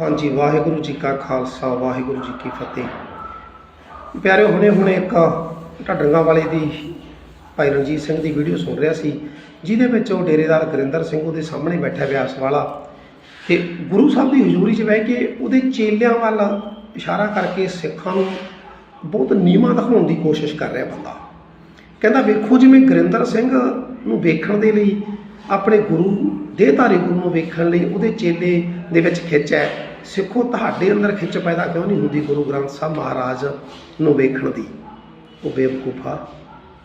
ਹਾਂਜੀ, ਵਾਹਿਗੁਰੂ ਜੀ ਕਾ ਖਾਲਸਾ, ਵਾਹਿਗੁਰੂ ਜੀ ਕੀ ਫਤਿਹ। ਪਿਆਰੇ ਹੁਣੇ ਹੁਣੇ ਇੱਕ ਢੱਡੰਗਾ ਵਾਲੇ ਦੀ ਭਾਈ ਰਣਜੀਤ ਸਿੰਘ ਦੀ ਵੀਡੀਓ ਸੁਣ ਰਿਹਾ ਸੀ, ਜਿਹਦੇ ਵਿੱਚ ਉਹ ਡੇਰੇਦਾਰ ਗੁਰਿੰਦਰ ਸਿੰਘ ਉਹਦੇ ਸਾਹਮਣੇ ਬੈਠਾ ਵਿਆਸ ਵਾਲਾ। ਤੇ ਗੁਰੂ ਸਾਹਿਬ ਦੀ ਹਜ਼ੂਰੀ 'ਚ ਬਹਿ ਕੇ ਉਹਦੇ ਚੇਲਿਆਂ ਵੱਲ ਇਸ਼ਾਰਾ ਕਰਕੇ ਸਿੱਖਾਂ ਨੂੰ ਬਹੁਤ ਨੀਵਾਂ ਦਿਖਾਉਣ ਦੀ ਕੋਸ਼ਿਸ਼ ਕਰ ਰਿਹਾ ਬੰਦਾ। ਕਹਿੰਦਾ, ਵੇਖੋ ਜਿਵੇਂ ਗੁਰਿੰਦਰ ਸਿੰਘ ਨੂੰ ਵੇਖਣ ਦੇ ਲਈ, ਆਪਣੇ ਗੁਰੂ, ਦੇਹਧਾਰੀ ਗੁਰੂ ਨੂੰ ਵੇਖਣ ਲਈ ਉਹਦੇ ਚੇਲੇ ਦੇ ਵਿੱਚ ਖਿੱਚ ਹੈ। ਸਿੱਖੋ ਤੁਹਾਡੇ ਅੰਦਰ ਖਿੱਚ ਪੈਦਾ ਕਿਉਂ ਨਹੀਂ ਹੁੰਦੀ ਗੁਰੂ ਗ੍ਰੰਥ ਸਾਹਿਬ ਮਹਾਰਾਜ ਨੂੰ ਵੇਖਣ ਦੀ? ਉਹ ਬੇਵਕੂਫਾ,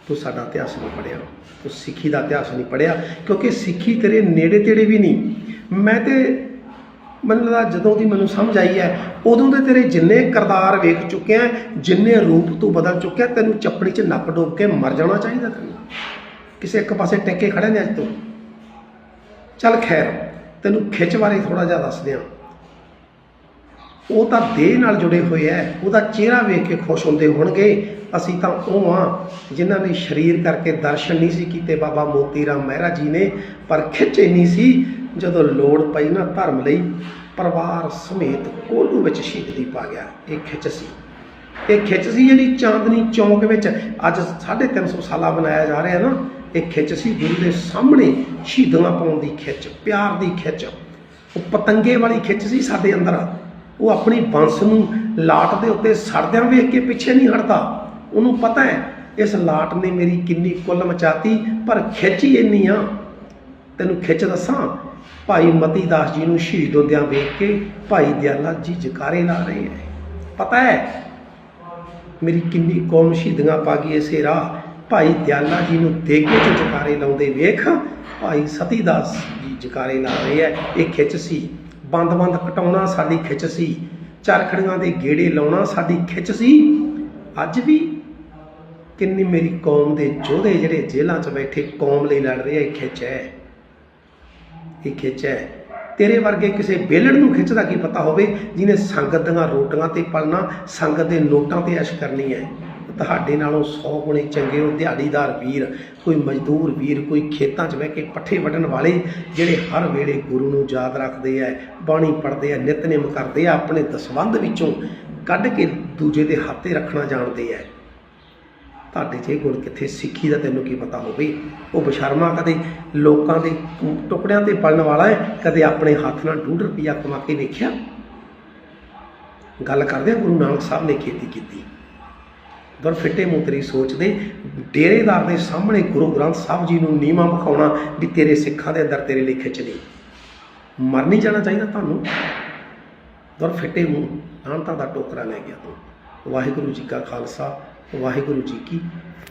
ਤੂੰ ਸਾਡਾ ਇਤਿਹਾਸ ਨਹੀਂ ਪੜਿਆ ਤੂੰ ਸਿੱਖੀ ਦਾ ਇਤਿਹਾਸ ਨਹੀਂ ਪੜਿਆ ਕਿਉਂਕਿ ਸਿੱਖੀ ਤੇਰੇ ਨੇੜੇ ਤੇੜੇ ਵੀ ਨਹੀਂ। ਮੈਂ ਤੇ, ਮੈਨੂੰ ਲੱਗਦਾ ਜਦੋਂ ਦੀ ਮੈਨੂੰ ਸਮਝ ਆਈ ਹੈ, ਉਦੋਂ ਦੇ ਤੇਰੇ ਜਿੰਨੇ ਕਰਤਾਰ ਵੇਖ ਚੁੱਕਿਆ ਜਿੰਨੇ ਰੂਪ ਤੂੰ ਬਦਲ ਚੁੱਕਿਆ, ਤੈਨੂੰ ਚੱਪੜੀ 'ਚ ਨੱਕ ਡੋਬ ਕੇ ਮਰ ਜਾਣਾ ਚਾਹੀਦਾ ਤੈਨੂੰ। ਕਿਸੇ ਇੱਕ ਪਾਸੇ ਟਿੱਕੇ ਖੜੇ ਨੇ ਅੱਜ ਤੋਂ। ਚੱਲ ਖੈਰ, ਤੈਨੂੰ ਖਿੱਚ ਬਾਰੇ ਥੋੜਾ ਜਿਹਾ ਦੱਸ ਦਿਆਂ ਉਹ ਤਾਂ ਦੇਹ ਨਾਲ ਜੁੜੇ ਹੋਏ ਐ, ਉਹਦਾ ਚਿਹਰਾ ਵੇਖ ਕੇ ਖੁਸ਼ ਹੁੰਦੇ ਹੋਣਗੇ। ਅਸੀਂ ਤਾਂ ਉਹ ਆ ਜਿਨ੍ਹਾਂ ਨੇ ਸਰੀਰ ਕਰਕੇ ਦਰਸ਼ਨ ਨਹੀਂ ਸੀ ਕੀਤੇ ਬਾਬਾ ਮੋਤੀ ਰਾਮ ਮਹਿਰਾ ਜੀ ਨੇ, ਪਰ ਖਿੱਚ ਨਹੀਂ ਸੀ ਜਦੋਂ ਲੋੜ ਪਈ ਨਾ ਧਰਮ ਲਈ, ਪਰਿਵਾਰ ਸਮੇਤ ਕੋਲੂ ਵਿੱਚ ਸ਼ਹੀਦੀ ਪਾ ਗਿਆ। ਇਹ ਖਿੱਚ ਸੀ। ਇਹ ਖਿੱਚ ਸੀ ਜਿਹੜੀ ਚਾਂਦਨੀ ਚੌਂਕ ਵਿੱਚ ਅੱਜ 350 ਸਾਲਾ ਬਣਾਇਆ ਜਾ ਰਿਹਾ ਨਾ, ਇਹ ਖਿੱਚ ਸੀ ਗੁਰੂ ਦੇ ਸਾਹਮਣੇ ਸ਼ਹੀਦਾਂ ਪਾਉਣ ਦੀ ਖਿੱਚ, ਪਿਆਰ ਦੀ ਖਿੱਚ। ਉਹ ਪਤੰਗੇ ਵਾਲੀ ਖਿੱਚ ਸੀ ਸਾਡੇ ਅੰਦਰ। ਉਹ ਆਪਣੀ ਬੰਸ ਨੂੰ ਲਾਟ ਦੇ ਉੱਤੇ ਸੜਦਿਆਂ ਵੇਖ ਕੇ ਪਿੱਛੇ ਨਹੀਂ ਹਟਦਾ। ਉਹਨੂੰ ਪਤਾ ਹੈ, ਇਸ ਲਾਟ ਨੇ ਮੇਰੀ ਕਿੰਨੀ ਕੁੱਲ ਮਚਾਤੀ, ਪਰ ਖਿੱਚ ਹੀ ਇੰਨੀ ਆ। ਤੈਨੂੰ ਖਿੱਚ ਦੱਸਾਂ, ਭਾਈ ਮਤੀ ਦਾਸ ਜੀ ਨੂੰ ਸ਼ਹੀਦ ਹੁੰਦਿਆਂ ਵੇਖ ਕੇ ਭਾਈ ਦਿਆਲਾ ਜੀ ਜਕਾਰੇ ਲਾ ਰਹੇ ਹੈ। ਪਤਾ ਹੈ, ਮੇਰੀ ਕਿੰਨੀ ਕੌਮ ਸ਼ਹੀਦੀਆਂ ਪਾ ਗਈ ਇਸੇ ਰਾਹ ਭਾਈ ਦਿਆਲਾ ਜੀ ਨੂੰ ਦੇਗੇ ਚ ਜਕਾਰੇ ਲਾਉਂਦੇ ਵੇਖ, ਭਾਈ ਸਤੀਦਾਸ ਜੀ ਜਕਾਰੇ ਲਾ ਰਹੇ ਹੈ। ਇਹ ਖਿੱਚ ਸੀ। ਬੰਦ-ਬੰਦ ਕਟਾਉਣਾ ਸਾਡੀ ਖਿੱਚ ਸੀ। ਚਰਖੜੀਆਂ ਦੇ ਗੇੜੇ ਲਾਉਣਾ ਸਾਡੀ ਖਿੱਚ ਸੀ। ਅੱਜ ਵੀ ਕਿੰਨੀ ਮੇਰੀ ਕੌਮ ਦੇ ਯੋਧੇ ਜਿਹੜੇ ਜੇਲ੍ਹਾਂ 'ਚ ਬੈਠੇ ਕੌਮ ਲਈ ਲੜ ਰਹੇ ਆ, ਇਹ ਖਿੱਚ ਹੈ। ਇਹ ਖਿੱਚ ਹੈ। ਤੇਰੇ ਵਰਗੇ ਕਿਸੇ ਬੇਲੜ ਨੂੰ ਖਿੱਚਦਾ ਕੀ ਪਤਾ ਹੋਵੇ, ਜਿਹਨੇ ਸੰਗਤ ਦੀਆਂ ਰੋਟੀਆਂ ਤੇ ਪਲਣਾ, ਸੰਗਤ ਦੇ ਨੋਟਾਂ ਤੇ ਐਸ਼ ਕਰਨੀ ਹੈ। ਤੁਹਾਡੇ ਨਾਲੋਂ 100 ਗੁਣੇ ਚੰਗੇ ਉਹ ਦਿਹਾੜੀਦਾਰ ਵੀਰ, ਕੋਈ ਮਜ਼ਦੂਰ ਵੀਰ, ਕੋਈ ਖੇਤਾਂ 'ਚ ਬਹਿ ਕੇ ਪੱਠੇ ਵੱਢਣ ਵਾਲੇ ਜਿਹੜੇ ਹਰ ਵੇਲੇ ਗੁਰੂ ਨੂੰ ਯਾਦ ਰੱਖਦੇ ਆ, ਬਾਣੀ ਪੜ੍ਹਦੇ ਆ, ਨਿਤਨੇਮ ਕਰਦੇ ਆ, ਆਪਣੇ ਦਸਵੰਧ ਵਿੱਚੋਂ ਕੱਢ ਕੇ ਦੂਜੇ ਦੇ ਹੱਥੇ ਰੱਖਣਾ ਜਾਣਦੇ ਆ। ਤੁਹਾਡੇ ਜੇ ਗੁਣ ਕਿੱਥੇ? ਸਿੱਖੀ ਦਾ ਤੈਨੂੰ ਕੀ ਪਤਾ ਹੋਵੇ? ਉਹ ਬਸ਼ਰਮਾ ਕਦੇ ਲੋਕਾਂ ਦੇ ਟੁਕੜਿਆਂ ਤੇ ਪਲਣ ਵਾਲਾ ਹੈ? ਕਦੇ ਆਪਣੇ ਹੱਥ ਨਾਲ ਡੂਢ ਰੁਪਿਆ ਕਮਾ ਕੇ ਵੇਖਿਆ? ਗੱਲ ਕਰਦੇ ਗੁਰੂ ਨਾਨਕ ਸਾਹਿਬ ਨੇ ਖੇਤੀ ਕੀਤੀ। ਦਰ ਫਿੱਟੇ ਮੂੰਹ ਤੇਰੀ ਸੋਚਦੇ ਡੇਰੇਦਾਰ ਦੇ ਸਾਹਮਣੇ ਗੁਰੂ ਗ੍ਰੰਥ ਸਾਹਿਬ ਜੀ ਨੂੰ ਨੀਵਾਂ ਵਿਖਾਉਣਾ ਵੀ ਤੇਰੇ ਸਿੱਖਾਂ ਦੇ ਅੰਦਰ ਤੇਰੇ ਲਈ ਖਿੱਚ ਨਹੀਂ। ਮਰ ਨਹੀਂ ਜਾਣਾ ਚਾਹੀਦਾ ਤੁਹਾਨੂੰ। ਦਰ ਫਿੱਟੇ ਮੂੰਹ ਨਾਨਤਾ ਦਾ ਟੋਕਰਾ ਲੈ ਗਿਆ ਤੂੰ। ਵਾਹਿਗੁਰੂ ਜੀ ਕਾ ਖਾਲਸਾ, ਵਾਹਿਗੁਰੂ ਜੀ ਕੀ ਫਤਿਹ